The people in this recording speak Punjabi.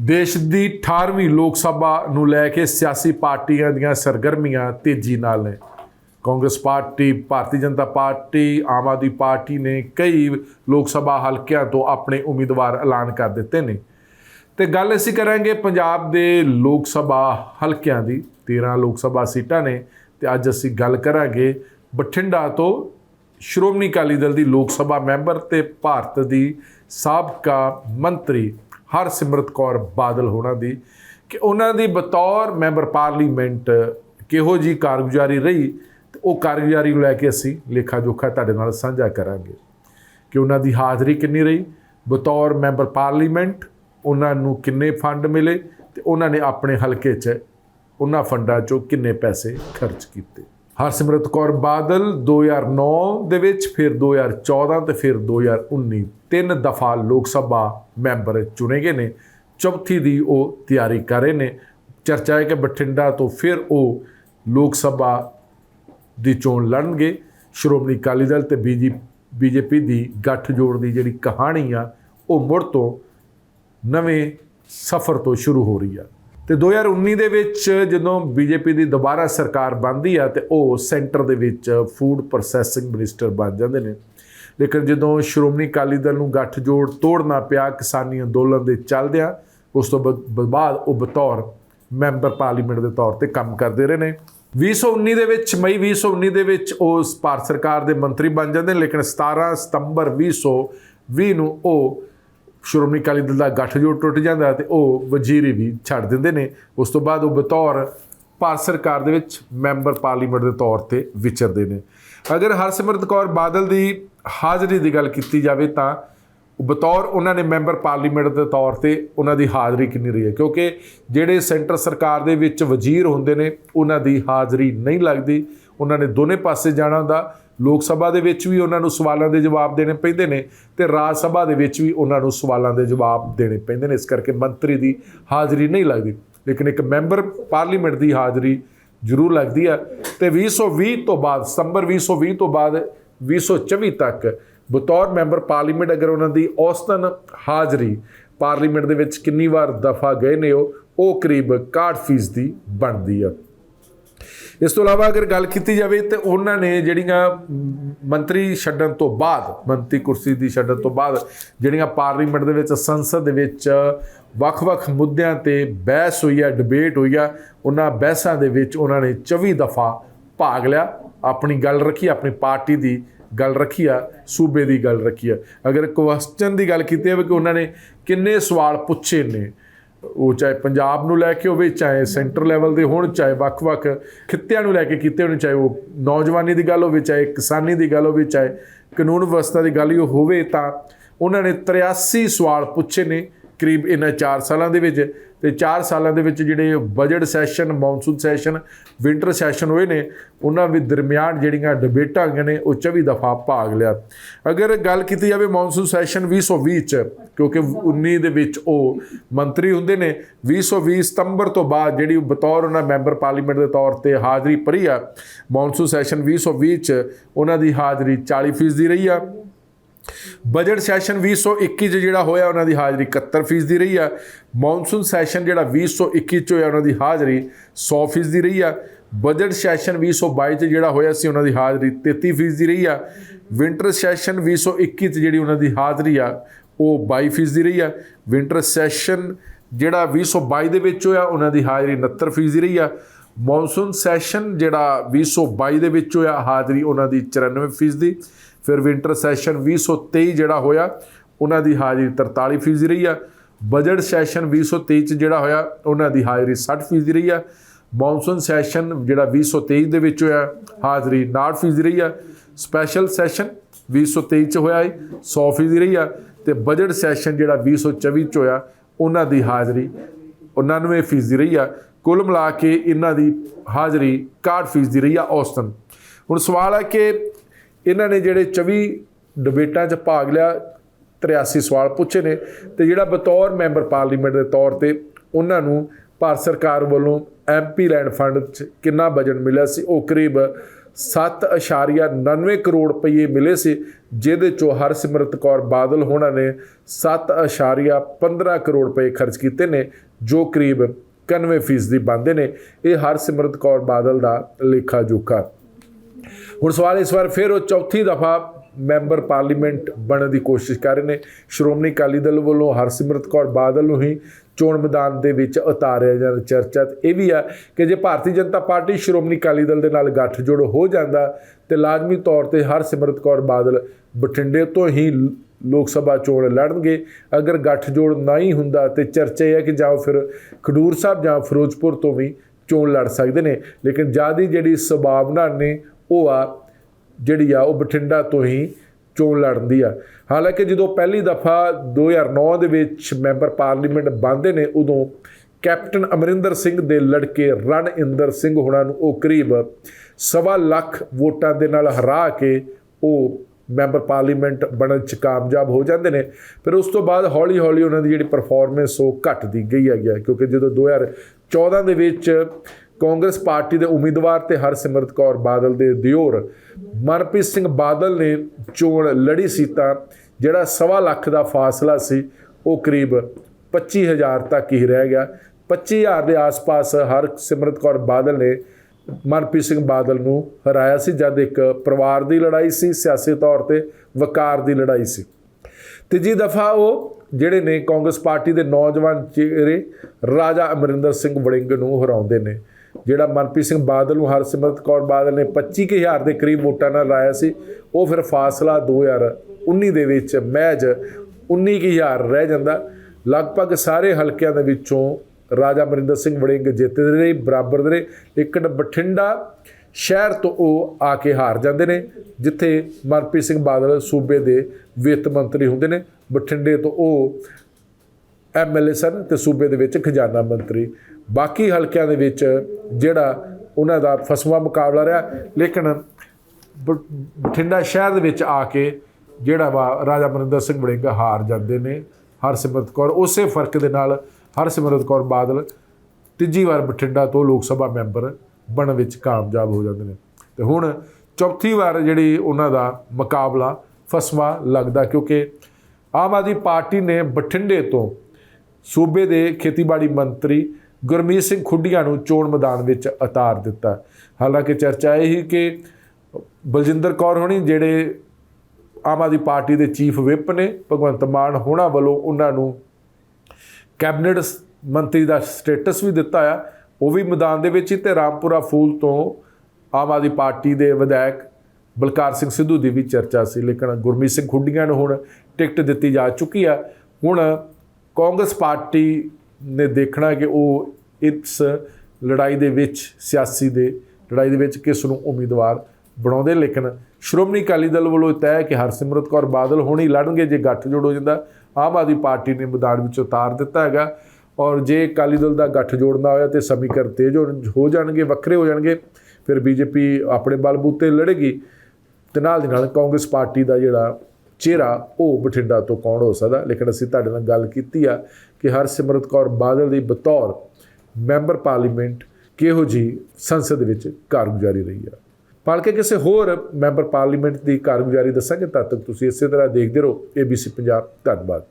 ਦੇਸ਼ ਦੀ 18ਵੀਂ ਲੋਕ ਸਭਾ ਨੂੰ ਲੈ ਕੇ ਸਿਆਸੀ ਪਾਰਟੀਆਂ ਦੀਆਂ ਸਰਗਰਮੀਆਂ ਤੇਜ਼ੀ ਨਾਲ ਨੇ। Congress party, Bharatiya Janata party, Aam Aadmi party ਨੇ ਕਈ ਲੋਕ ਸਭਾ ਹਲਕਿਆਂ ਤੋਂ ਆਪਣੇ ਉਮੀਦਵਾਰ ਐਲਾਨ ਕਰ ਦਿੱਤੇ ਨੇ। ਤੇ ਗੱਲ ਅਸੀਂ ਕਰਾਂਗੇ ਪੰਜਾਬ ਦੇ ਲੋਕ ਸਭਾ ਹਲਕਿਆਂ ਦੀ। 13 ਲੋਕ ਸਭਾ ਸੀਟਾਂ ਨੇ ਤੇ ਅੱਜ ਅਸੀਂ ਗੱਲ ਕਰਾਂਗੇ ਬਠਿੰਡਾ ਤੋਂ ਸ਼੍ਰੋਮਣੀ ਅਕਾਲੀ ਦਲ ਦੀ ਲੋਕ ਸਭਾ ਮੈਂਬਰ ਤੇ ਭਾਰਤ ਦੀ ਸਾਬਕਾ ਮੰਤਰੀ ਹਰਸਿਮਰਤ ਕੌਰ ਬਾਦਲ ਹੋਣਾ ਦੀ ਕਿ ਉਹਨਾਂ ਦੀ ਬਤੌਰ ਮੈਂਬਰ ਪਾਰਲੀਮੈਂਟ ਕਿਹੋ ਜੀ ਕਾਰਗੁਜ਼ਾਰੀ ਰਹੀ ਤੇ ਉਹ ਕਾਰਗੁਜ਼ਾਰੀ ਨੂੰ ਲੈ ਕੇ ਅਸੀਂ ਲੇਖਾ ਜੋਖਾ ਤੁਹਾਡੇ ਨਾਲ ਸਾਂਝਾ ਕਰਾਂਗੇ ਕਿ ਉਹਨਾਂ ਦੀ ਹਾਜ਼ਰੀ ਕਿੰਨੀ ਰਹੀ, ਬਤੌਰ ਮੈਂਬਰ ਪਾਰਲੀਮੈਂਟ ਉਹਨਾਂ ਨੂੰ ਕਿੰਨੇ ਫੰਡ ਮਿਲੇ ਤੇ ਉਹਨਾਂ ਨੇ ਆਪਣੇ ਹਲਕੇ 'ਚ ਉਹਨਾਂ ਫੰਡਾਂ 'ਚੋਂ ਕਿੰਨੇ ਪੈਸੇ ਖਰਚ ਕੀਤੇ। ਹਰਸਿਮਰਤ ਕੌਰ ਬਾਦਲ 2009 ਦੇ ਵਿੱਚ, ਫਿਰ 2014 ਤੇ ਫਿਰ 2019 ਤਿੰਨ ਦਫਾ ਲੋਕ ਸਭਾ ਮੈਂਬਰ ਚੁਣੇ ਗਏ ਨੇ। ਚੌਥੀ ਦੀ ਉਹ ਤਿਆਰੀ ਕਰ ਰਹੇ ਨੇ। ਚਰਚਾ ਹੈ ਕਿ ਬਠਿੰਡਾ ਤੋਂ ਫਿਰ ਉਹ ਲੋਕ ਸਭਾ ਦੀ ਚੋਣ ਲੜਨਗੇ। ਸ਼੍ਰੋਮਣੀ ਅਕਾਲੀ ਦਲ ਤੇ ਬੀਜੀ, ਬੀਜੇਪੀ ਦੀ ਗੱਠਜੋੜ ਦੀ ਜਿਹੜੀ ਕਹਾਣੀ ਆ, ਉਹ ਮੁੜ ਤੋਂ ਨਵੇਂ ਸਫ਼ਰ ਤੋਂ ਸ਼ੁਰੂ ਹੋ ਰਹੀ ਆ। ਤੇ 2019 ਦੇ ਵਿੱਚ ਜਦੋਂ ਬੀਜੇਪੀ ਦੀ ਦੁਬਾਰਾ ਸਰਕਾਰ ਬਣਦੀ ਆ ਤੇ ਉਹ ਸੈਂਟਰ ਦੇ ਵਿੱਚ ਫੂਡ ਪ੍ਰੋਸੈਸਿੰਗ ਮਿਨਿਸਟਰ ਬਣ ਜਾਂਦੇ ਨੇ। ਲੇਕਿਨ ਜਦੋਂ ਸ਼੍ਰੋਮਣੀ ਅਕਾਲੀ ਦਲ ਨੂੰ ਗੱਠਜੋੜ ਤੋੜਨਾ ਪਿਆ, ਕਿਸਾਨੀ ਅੰਦੋਲਨ ਦੇ ਚੱਲਦਿਆਂ, ਉਸ ਤੋਂ ਬ- ਬਾਅਦ ਉਹ ਬਤੌਰ ਮੈਂਬਰ ਪਾਰਲੀਮੈਂਟ ਦੇ ਤੌਰ ਤੇ ਕੰਮ ਕਰਦੇ ਰਹੇ ਨੇ। 2019 ਦੇ ਵਿੱਚ, ਮਈ 2019 ਦੇ ਵਿੱਚ ਉਹ ਭਾਰਤ ਸਰਕਾਰ ਦੇ ਮੰਤਰੀ ਬਣ ਜਾਂਦੇ ਨੇ, ਲੇਕਿਨ 17 ਸਤੰਬਰ 2020 ਨੂੰ ਉਹ ਸ਼੍ਰੋਮਣੀ ਅਕਾਲੀ ਦਲ ਦਾ ਗੱਠਜੋੜ ਟੁੱਟ ਜਾਂਦਾ ਤੇ ਉਹ ਵਜ਼ੀਰੀ ਵੀ ਛੱਡ ਦਿੰਦੇ ਨੇ। ਉਸ ਤੋਂ ਬਾਅਦ ਉਹ ਬਤੌਰ ਭਾਰਤ ਸਰਕਾਰ ਦੇ ਵਿੱਚ ਮੈਂਬਰ ਪਾਰਲੀਮੈਂਟ ਦੇ ਤੌਰ ਤੇ ਵਿਚਰਦੇ ਨੇ। ਅਗਰ ਹਰਸਿਮਰਤ ਕੌਰ ਬਾਦਲ ਦੀ ਹਾਜ਼ਰੀ ਦੀ ਗੱਲ ਕੀਤੀ ਜਾਵੇ ਤਾਂ ਬਤੌਰ ਉਹਨਾਂ ਨੇ ਮੈਂਬਰ ਪਾਰਲੀਮੈਂਟ ਦੇ ਤੌਰ ਤੇ ਉਹਨਾਂ ਦੀ ਹਾਜ਼ਰੀ ਕਿੰਨੀ ਰਹੀ ਹੈ? ਕਿਉਂਕਿ ਜਿਹੜੇ ਸੈਂਟਰ ਸਰਕਾਰ ਦੇ ਵਿੱਚ ਵਜ਼ੀਰ ਹੁੰਦੇ ਨੇ, ਉਹਨਾਂ ਦੀ ਹਾਜ਼ਰੀ ਨਹੀਂ ਲੱਗਦੀ। ਉਹਨਾਂ ਨੇ ਦੋਨੇ ਪਾਸੇ ਜਾਣਾ ਹੁੰਦਾ। ਲੋਕ ਸਭਾ ਦੇ ਵਿੱਚ ਵੀ ਉਹਨਾਂ ਨੂੰ ਸਵਾਲਾਂ ਦੇ ਜਵਾਬ ਦੇਣੇ ਪੈਂਦੇ ਨੇ ਤੇ ਰਾਜ ਸਭਾ ਦੇ ਵਿੱਚ ਵੀ ਉਹਨਾਂ ਨੂੰ ਸਵਾਲਾਂ ਦੇ ਜਵਾਬ ਦੇਣੇ ਪੈਂਦੇ ਨੇ। ਇਸ ਕਰਕੇ ਮੰਤਰੀ ਦੀ ਹਾਜ਼ਰੀ ਨਹੀਂ ਲੱਗਦੀ। ਲੇਕਿਨ ਇੱਕ ਮੈਂਬਰ ਪਾਰਲੀਮੈਂਟ ਦੀ ਹਾਜ਼ਰੀ ਜ਼ਰੂਰ ਲੱਗਦੀ ਆ ਤੇ 2020 ਤੋਂ ਬਾਅਦ, ਸਤੰਬਰ 2020 ਤੋਂ ਬਾਅਦ 2024 ਤੱਕ ਬਤੌਰ ਮੈਂਬਰ ਪਾਰਲੀਮੈਂਟ ਅਗਰ ਉਹਨਾਂ ਦੀ ਔਸਤਨ ਹਾਜ਼ਰੀ ਪਾਰਲੀਮੈਂਟ ਦੇ ਵਿੱਚ ਕਿੰਨੀ ਵਾਰ ਦਫਾ ਗਏ ਨੇ ਉਹ ਉਹ ਕਰੀਬ 61% ਦੀ ਬਣਦੀ ਆ। ਇਸ ਤੋਂ ਇਲਾਵਾ ਅਗਰ ਗੱਲ ਕੀਤੀ ਜਾਵੇ ਤੇ ਉਹਨਾਂ ਨੇ ਜਿਹੜੀਆਂ ਮੰਤਰੀ ਛੱਡਣ ਤੋਂ ਬਾਅਦ, ਮੰਤਰੀ ਕੁਰਸੀ ਦੀ ਛੱਡਣ ਤੋਂ ਬਾਅਦ ਜਿਹੜੀਆਂ ਪਾਰਲੀਮੈਂਟ ਦੇ ਵਿੱਚ, ਸੰਸਦ ਦੇ ਵਿੱਚ ਵੱਖ-ਵੱਖ ਮੁੱਦਿਆਂ ਤੇ ਬਹਿਸ ਹੋਈ ਆ ਡਿਬੇਟ ਹੋਈ ਆ, ਉਹਨਾਂ ਬਹਿਸਾਂ ਦੇ ਵਿੱਚ ਉਹਨਾਂ ਨੇ 24 ਦਫਾ ਭਾਗ ਲਿਆ। ਆਪਣੀ ਗੱਲ ਰੱਖੀ, ਆਪਣੀ ਪਾਰਟੀ ਦੀ ਗੱਲ ਰੱਖੀ ਆ, ਸੂਬੇ ਦੀ ਗੱਲ ਰੱਖੀ ਆ। ਅਗਰ ਕੁਐਸਚਨ ਦੀ ਗੱਲ ਕੀਤੀ ਜਾਵੇ ਕਿ ਉਹਨਾਂ ਨੇ ਕਿੰਨੇ ਸਵਾਲ ਪੁੱਛੇ ਨੇ ਉਹ ਚਾਹੇ ਪੰਜਾਬ ਨੂੰ ਲੈ ਕੇ ਹੋਵੇ, ਚਾਹੇ ਸੈਂਟਰ ਲੈਵਲ ਦੇ ਹੋਣ, ਚਾਹੇ ਵੱਖ-ਵੱਖ ਖਿੱਤਿਆਂ ਨੂੰ ਲੈ ਕੇ ਕੀਤੇ ਹੋਣ, ਚਾਹੇ ਉਹ ਨੌਜਵਾਨੀ ਦੀ ਗੱਲ ਹੋਵੇ, ਚਾਹੇ ਕਿਸਾਨੀ ਦੀ ਗੱਲ ਹੋਵੇ, ਚਾਹੇ ਕਾਨੂੰਨ ਵਿਵਸਥਾ ਦੀ ਗੱਲ ਹੀ ਹੋਵੇ ਤਾਂ ਉਹਨਾਂ ਨੇ 83 ਸਵਾਲ ਪੁੱਛੇ ਨੇ ਕਰੀਬ ਇਹਨਾਂ 4 ਸਾਲਾਂ ਦੇ ਵਿੱਚ। ਤੇ 4 ਸਾਲਾਂ ਦੇ ਵਿੱਚ ਜਿਹੜੇ budget session monsoon session winter session ਹੋਏ ਨੇ, ਉਹਨਾਂ ਵੀ ਦਰਮਿਆਨ ਜਿਹੜੀਆਂ ਡਿਬੇਟਾਂ ਹੋਈਆਂ ਨੇ, ਉਹ 24 ਦਫਾ ਭਾਗ ਲਿਆ। ਅਗਰ ਗੱਲ ਕੀਤੀ ਜਾਵੇ ਮੌਨਸੂਨ ਸੈਸ਼ਨ 2020 ਚ, ਕਿਉਂਕਿ 19 ਦੇ ਵਿੱਚ ਉਹ ਮੰਤਰੀ ਹੁੰਦੇ ਨੇ 2020 ਸਤੰਬਰ ਤੋਂ ਬਾਅਦ ਜਿਹੜੀ ਬਤੌਰ ਉਹਨਾਂ ਮੈਂਬਰ ਪਾਰਲੀਮੈਂਟ ਦੇ ਤੌਰ ਤੇ ਹਾਜ਼ਰੀ ਭਰੀ ਆ ਮੌਨਸੂਨ ਸੈਸ਼ਨ 2020 ਚ ਉਹਨਾਂ ਦੀ ਹਾਜ਼ਰੀ 40% ਦੀ ਰਹੀ ਆ। ਬਜਟ ਸੈਸ਼ਨ 2021 ਚ ਜਿਹੜਾ ਹੋਇਆ, ਉਹਨਾਂ ਦੀ ਹਾਜ਼ਰੀ 71% ਦੀ ਰਹੀ ਆ। ਮੌਨਸੂਨ ਸੈਸ਼ਨ ਜਿਹੜਾ 2021 ਚ ਹੋਇਆ, ਉਹਨਾਂ ਦੀ ਹਾਜ਼ਰੀ 100% ਦੀ ਰਹੀ ਆ। ਬਜਟ ਸੈਸ਼ਨ 2022 ਚ ਜਿਹੜਾ ਹੋਇਆ ਸੀ, ਉਹਨਾਂ ਦੀ ਹਾਜ਼ਰੀ 33% ਦੀ ਰਹੀ ਆ। ਵਿੰਟਰ ਸੈਸ਼ਨ 2021 ਚ ਜਿਹੜੀ ਉਹਨਾਂ ਦੀ ਹਾਜ਼ਰੀ ਆ, ਉਹ 22% ਦੀ ਰਹੀ ਆ। ਵਿੰਟਰ ਸੈਸ਼ਨ ਜਿਹੜਾ 2022 ਦੇ ਵਿੱਚ ਹੋਇਆ, ਉਹਨਾਂ ਦੀ ਹਾਜ਼ਰੀ 69% ਦੀ ਰਹੀ ਆ। ਮੌਨਸੂਨ ਸੈਸ਼ਨ ਜਿਹੜਾ 2022 ਦੇ ਵਿੱਚ ਹੋਇਆ, ਹਾਜ਼ਰੀ ਉਹਨਾਂ ਦੀ 94% ਦੀ ਫਿਰ ਵਿੰਟਰ ਸੈਸ਼ਨ 2023 ਜਿਹੜਾ ਹੋਇਆ, ਉਹਨਾਂ ਦੀ ਹਾਜ਼ਰੀ 43% ਰਹੀ ਆ। ਬਜਟ ਸੈਸ਼ਨ 2023 ਚ ਜਿਹੜਾ ਹੋਇਆ, ਉਹਨਾਂ ਦੀ ਹਾਜ਼ਰੀ 60% ਰਹੀ ਆ। ਮੌਨਸੂਨ ਸੈਸ਼ਨ ਜਿਹੜਾ 2023 ਦੇ ਵਿੱਚ ਹੋਇਆ, ਹਾਜ਼ਰੀ 59% ਰਹੀ ਆ। ਸਪੈਸ਼ਲ ਸੈਸ਼ਨ 2023 ਚ ਹੋਇਆ ਹੈ 100% ਰਹੀ ਆ। ਤੇ ਬਜਟ ਸੈਸ਼ਨ ਜਿਹੜਾ 2024 ਚ ਹੋਇਆ, ਉਹਨਾਂ ਦੀ ਹਾਜ਼ਰੀ 99% ਰਹੀ ਆ। ਕੁੱਲ ਮਿਲਾ ਕੇ ਇਹਨਾਂ ਦੀ ਹਾਜ਼ਰੀ 61% ਰਹੀ ਆ ਔਸਤਨ। ਹੁਣ ਸਵਾਲ ਹੈ ਕਿ ਇਹਨਾਂ ਨੇ ਜਿਹੜੇ 24 ਡਿਬੇਟਾਂ 'ਚ ਭਾਗ ਲਿਆ 83 ਸਵਾਲ ਪੁੱਛੇ ਨੇ ਤੇ ਜਿਹੜਾ ਬਤੌਰ ਮੈਂਬਰ ਪਾਰਲੀਮੈਂਟ ਦੇ ਤੌਰ ਤੇ ਉਹਨਾਂ ਨੂੰ ਭਾਰਤ ਸਰਕਾਰ ਵੱਲੋਂ ਐਮਪੀ ਲੈਂਡ ਫੰਡ 'ਚ ਕਿੰਨਾ ਬਜਟ ਮਿਲਿਆ ਸੀ, ਉਹ ਕਰੀਬ 7.99 ਕਰੋੜ ਰੁਪਏ ਮਿਲੇ ਸੀ, ਜਿਹਦੇ ਚੋਂ ਹਰਸਿਮਰਤ ਕੌਰ ਬਾਦਲ ਹੋਣਾ ਨੇ 7.15 ਕਰੋੜ ਰੁਪਏ ਖਰਚ ਕੀਤੇ ਨੇ, ਜੋ ਕਰੀਬ 91 ਫੀਸਦੀ ਬਣਦੇ ਨੇ। ਇਹ ਹਰਸਿਮਰਤ ਕੌਰ ਬਾਦਲ ਦਾ ਲੇਖਾ ਜੋਖਾ ਹੁਣ ਸਵਾਲ ਇਸ ਵਾਰ ਫਿਰ ਉਹ ਚੌਥੀ ਦਫਾ ਮੈਂਬਰ ਪਾਰਲੀਮੈਂਟ ਬਣਨ ਦੀ ਕੋਸ਼ਿਸ਼ ਕਰ ਰਹੇ ਨੇ। ਸ਼੍ਰੋਮਣੀ ਅਕਾਲੀ ਦਲ ਵੱਲੋਂ ਹਰਸਿਮਰਤ ਕੌਰ ਬਾਦਲ ਨੂੰ ਹੀ ਚੋਣ ਮੈਦਾਨ ਦੇ ਵਿੱਚ ਉਤਾਰਿਆ ਜਾਣ ਚਰਚਾ ਇਹ ਵੀ ਆ ਕਿ ਜੇ ਭਾਰਤੀ ਜਨਤਾ ਪਾਰਟੀ ਸ਼੍ਰੋਮਣੀ ਅਕਾਲੀ ਦਲ ਦੇ ਨਾਲ ਗੱਠਜੋੜ ਹੋ ਜਾਂਦਾ ਤੇ ਲਾਜ਼ਮੀ ਤੌਰ ਤੇ ਹਰਸਿਮਰਤ ਕੌਰ ਬਾਦਲ ਬਠਿੰਡੇ ਤੋਂ ਹੀ ਲੋਕ ਸਭਾ ਚੋਣ ਲੜਨਗੇ। ਅਗਰ ਗੱਠਜੋੜ ਨਹੀਂ ਹੁੰਦਾ ਤੇ ਚਰਚਾ ਇਹ ਹੈ ਕਿ ਜਾਂ ਉਹ ਫਿਰ ਖਡੂਰ ਸਾਹਿਬ ਜਾਂ ਫਿਰੋਜ਼ਪੁਰ ਤੋਂ ਵੀ ਚੋਣ ਲੜ ਸਕਦੇ ਨੇ। ਲੇਕਿਨ ਜਿਆਦੀ ਜਿਹੜੀ ਸੰਭਾਵਨਾ ਨੇ ਉਹ ਆ, ਜਿਹੜੀ ਆ, ਉਹ ਬਠਿੰਡਾ ਤੋਂ ਹੀ ਚੋਣ ਲੜਨ ਦੀ ਆ। ਹਾਲਾਂਕਿ ਜਦੋਂ ਪਹਿਲੀ ਦਫਾ 2009 ਦੇ ਵਿੱਚ ਮੈਂਬਰ ਪਾਰਲੀਮੈਂਟ ਬਣਦੇ ਨੇ, ਉਦੋਂ ਕੈਪਟਨ ਅਮਰਿੰਦਰ ਸਿੰਘ ਦੇ ਲੜਕੇ ਰਣਇੰਦਰ ਸਿੰਘ ਹੁਣਾਂ ਨੂੰ ਉਹ ਕਰੀਬ ਸਵਾ ਲੱਖ ਵੋਟਾਂ ਦੇ ਨਾਲ ਹਰਾ ਕੇ ਉਹ ਮੈਂਬਰ ਪਾਰਲੀਮੈਂਟ ਬਣਨ ਚ ਕਾਮਯਾਬ ਹੋ ਜਾਂਦੇ ਨੇ। ਫਿਰ ਉਸ ਤੋਂ ਬਾਅਦ ਹੌਲੀ ਹੌਲੀ ਉਹਨਾਂ ਦੀ ਜਿਹੜੀ ਪਰਫਾਰਮੈਂਸ ਉਹ ਘਟਦੀ ਗਈ ਹੈਗੀ ਆ, ਕਿਉਂਕਿ ਜਦੋਂ 2014 ਦੇ ਵਿੱਚ ਕਾਂਗਰਸ ਪਾਰਟੀ ਦੇ ਉਮੀਦਵਾਰ ਤੇ ਹਰਸਿਮਰਤ ਕੌਰ ਬਾਦਲ ਦੇ ਦਿਓਰ। ਮਨਪ੍ਰੀਤ ਸਿੰਘ ਬਾਦਲ ਨੇ ਚੋਣ ਲੜੀ ਸੀ ਤਾਂ ਜਿਹੜਾ ਸਵਾ ਲੱਖ ਦਾ ਫਾਸਲਾ ਸੀ, ਉਹ ਕਰੀਬ 25000 ਤੱਕ ਹੀ ਰਹਿ ਗਿਆ। 25000 ਦੇ ਆਸ-ਪਾਸ ਹਰਸਿਮਰਤ ਕੌਰ ਬਾਦਲ ਨੇ ਮਨਪ੍ਰੀਤ ਸਿੰਘ ਬਾਦਲ ਨੂੰ ਹਰਾਇਆ ਸੀ, ਜਦ ਇੱਕ ਪਰਿਵਾਰ ਦੀ ਲੜਾਈ ਸੀ, ਸਿਆਸੀ ਤੌਰ ਤੇ ਵਕਾਰ ਦੀ ਲੜਾਈ ਸੀ। ਤੀਜੀ ਦਫਾ ਉਹ ਜਿਹੜੇ ਨੇ ਕਾਂਗਰਸ ਪਾਰਟੀ ਦੇ ਨੌਜਵਾਨ ਚਿਹਰੇ ਰਾਜਾ ਅਮਰਿੰਦਰ ਸਿੰਘ ਵੜਿੰਗ ਨੂੰ ਹਰਾਉਂਦੇ ਨੇ। ਜਿਹੜਾ ਮਨਪ੍ਰੀਤ ਸਿੰਘ ਬਾਦਲ ਨੂੰ ਹਰਸਿਮਰਤ ਕੌਰ ਬਾਦਲ ਨੇ 25000 ਦੇ ਕਰੀਬ ਵੋਟਾਂ ਨਾਲ ਰਾਇਆ ਸੀ, ਉਹ ਫਿਰ ਫਾਸਲਾ 2019 ਦੇ ਵਿੱਚ ਮਹਿਜ 19000 ਰਹਿ ਜਾਂਦਾ। ਲਗਭਗ ਸਾਰੇ ਹਲਕਿਆਂ ਦੇ ਵਿੱਚੋਂ ਰਾਜਾ ਅਮਰਿੰਦਰ ਸਿੰਘ ਵੜਿੰਗ ਜਿੱਤਦੇ ਰਹੇ, ਬਰਾਬਰ ਦੇ ਰਹੇ, ਲੇਕਿਨ ਬਠਿੰਡਾ ਸ਼ਹਿਰ ਤੋਂ ਉਹ ਆ ਕੇ ਹਾਰ ਜਾਂਦੇ ਨੇ, ਜਿੱਥੇ ਮਨਪ੍ਰੀਤ ਸਿੰਘ ਬਾਦਲ ਸੂਬੇ ਦੇ ਵਿੱਤ ਮੰਤਰੀ ਹੁੰਦੇ ਨੇ। ਬਠਿੰਡੇ ਤੋਂ ਉਹ ਐਮਐਲਏ ਸਨ ਤੇ ਸੂਬੇ ਦੇ ਵਿੱਚ ਖਜ਼ਾਨਾ ਮੰਤਰੀ ਬਾਕੀ ਹਲਕਿਆਂ ਦੇ ਵਿੱਚ ਜਿਹੜਾ ਉਹਨਾਂ ਦਾ ਫਸਵਾ ਮੁਕਾਬਲਾ ਰਿਹਾ, ਲੇਕਿਨ ਬ- ਬਠਿੰਡਾ ਸ਼ਹਿਰ ਦੇ ਵਿੱਚ ਆ ਕੇ ਜਿਹੜਾ ਵਾ ਰਾਜਾ ਮਨਿੰਦਰ ਸਿੰਘ ਵੜਿੰਗ ਹਾਰ ਜਾਂਦੇ ਨੇ, ਹਰਸਿਮਰਤ ਕੌਰ। ਉਸੇ ਫ਼ਰਕ ਦੇ ਨਾਲ ਹਰਸਿਮਰਤ ਕੌਰ ਬਾਦਲ ਤੀਜੀ ਵਾਰ ਬਠਿੰਡਾ ਤੋਂ ਲੋਕ ਸਭਾ ਮੈਂਬਰ ਬਣਨ ਵਿੱਚ ਕਾਮਯਾਬ ਹੋ ਜਾਂਦੇ ਨੇ। ਤੇ ਹੁਣ ਚੌਥੀ ਵਾਰ ਜਿਹੜੀ ਉਹਨਾਂ ਦਾ ਮੁਕਾਬਲਾ ਫਸਵਾ ਲੱਗਦਾ, ਕਿਉਂਕਿ ਆਮ ਆਦਮੀ ਪਾਰਟੀ ਨੇ ਬਠਿੰਡੇ ਤੋਂ ਸੂਬੇ ਦੇ ਖੇਤੀਬਾੜੀ ਮੰਤਰੀ ਗੁਰਮੀਤ ਸਿੰਘ ਖੁੱਡੀਆਂ ਨੂੰ ਚੋਣ ਮੈਦਾਨ ਵਿੱਚ ਉਤਾਰ ਦਿੱਤਾ। ਹਾਲਾਂਕਿ ਚਰਚਾ ਇਹ ਹੀ ਕਿ ਬਲਜਿੰਦਰ ਕੌਰ ਹੋਣੀ, ਜਿਹੜੇ ਆਮ ਆਦਮੀ ਪਾਰਟੀ ਦੇ ਚੀਫ ਵਿਪ ਨੇ, ਭਗਵੰਤ ਮਾਨ ਹੋਣਾ ਵੱਲੋਂ ਉਹਨਾਂ ਨੂੰ ਕੈਬਨਿਟ ਮੰਤਰੀ ਦਾ ਸਟੇਟਸ ਵੀ ਦਿੱਤਾ ਆ। ਉਹ ਵੀ ਮੈਦਾਨ ਦੇ ਵਿੱਚ ਹੀ ਤੇ ਰਾਮਪੁਰਾ ਫੂਲ ਤੋਂ ਆਮ ਆਦਮੀ ਪਾਰਟੀ ਦੇ ਵਿਧਾਇਕ ਬਲਕਾਰ ਸਿੰਘ ਸਿੱਧੂ ਦੀ ਵੀ ਚਰਚਾ ਸੀ, ਲੇਕਿਨ ਗੁਰਮੀਤ ਸਿੰਘ ਖੁੱਡੀਆਂ ਨੂੰ ਹੁਣ ਟਿਕਟ ਦਿੱਤੀ ਜਾ ਚੁੱਕੀ ਆ। ਹੁਣ ਕਾਂਗਰਸ ਪਾਰਟੀ ਨੇ ਦੇਖਣਾ ਕਿ ਉਹ ਇਸ ਲੜਾਈ ਦੇ ਵਿੱਚ, ਸਿਆਸੀ ਦੇ ਲੜਾਈ ਦੇ ਵਿੱਚ ਕਿਸ ਨੂੰ ਉਮੀਦਵਾਰ ਬਣਾਉਂਦੇ। ਲੇਕਿਨ ਸ਼੍ਰੋਮਣੀ ਅਕਾਲੀ ਦਲ ਵੱਲੋਂ ਤੈਅ ਹੈ ਕਿ ਹਰਸਿਮਰਤ ਕੌਰ ਬਾਦਲ ਹੋਣੀ ਲੜਨਗੇ, ਜੇ ਗੱਠਜੋੜ ਹੋ ਜਾਂਦਾ, ਆਮ ਆਦਮੀ ਪਾਰਟੀ ਨੇ ਮੈਦਾਨ ਵਿੱਚ ਉਤਾਰ ਦਿੱਤਾ ਹੈਗਾ। ਔਰ ਜੇ ਅਕਾਲੀ ਦਲ ਦਾ ਗੱਠਜੋੜ ਨਾ ਹੋਇਆ ਤੇ ਸਮੀਕਰਨ ਤੇਜ਼ ਹੋ- ਹੋ ਜਾਣਗੇ, ਵੱਖਰੇ ਹੋ ਜਾਣਗੇ, ਫਿਰ ਬੀਜੇਪੀ ਆਪਣੇ ਬਲਬੂਤੇ ਲੜੇਗੀ। ਤੇ ਨਾਲ ਦੀ ਨਾਲ ਕਾਂਗਰਸ ਪਾਰਟੀ ਦਾ ਜਿਹੜਾ ਚਿਹਰਾ ਉਹ ਬਠਿੰਡਾ ਤੋਂ ਕੌਣ ਹੋ ਸਕਦਾ? ਲੇਕਿਨ ਅਸੀਂ ਤੁਹਾਡੇ ਨਾਲ ਗੱਲ ਕੀਤੀ ਆ ਕਿ ਹਰਸਿਮਰਤ ਕੌਰ ਬਾਦਲ ਦੀ ਬਤੌਰ ਮੈਂਬਰ ਪਾਰਲੀਮੈਂਟ ਕਿਹੋ ਜੀ ਸੰਸਦ ਵਿੱਚ ਕਾਰਗੁਜ਼ਾਰੀ ਰਹੀ ਆ। ਭਲਕੇ ਕਿਸੇ ਹੋਰ ਮੈਂਬਰ ਪਾਰਲੀਮੈਂਟ ਦੀ ਕਾਰਗੁਜ਼ਾਰੀ ਦੱਸਾਂਗੇ, ਤਦ ਤੱਕ ਤੁਸੀਂ ਇਸੇ ਤਰ੍ਹਾਂ ਦੇਖਦੇ ਰਹੋ। ABC ਪੰਜਾਬ ਧੰਨਵਾਦ।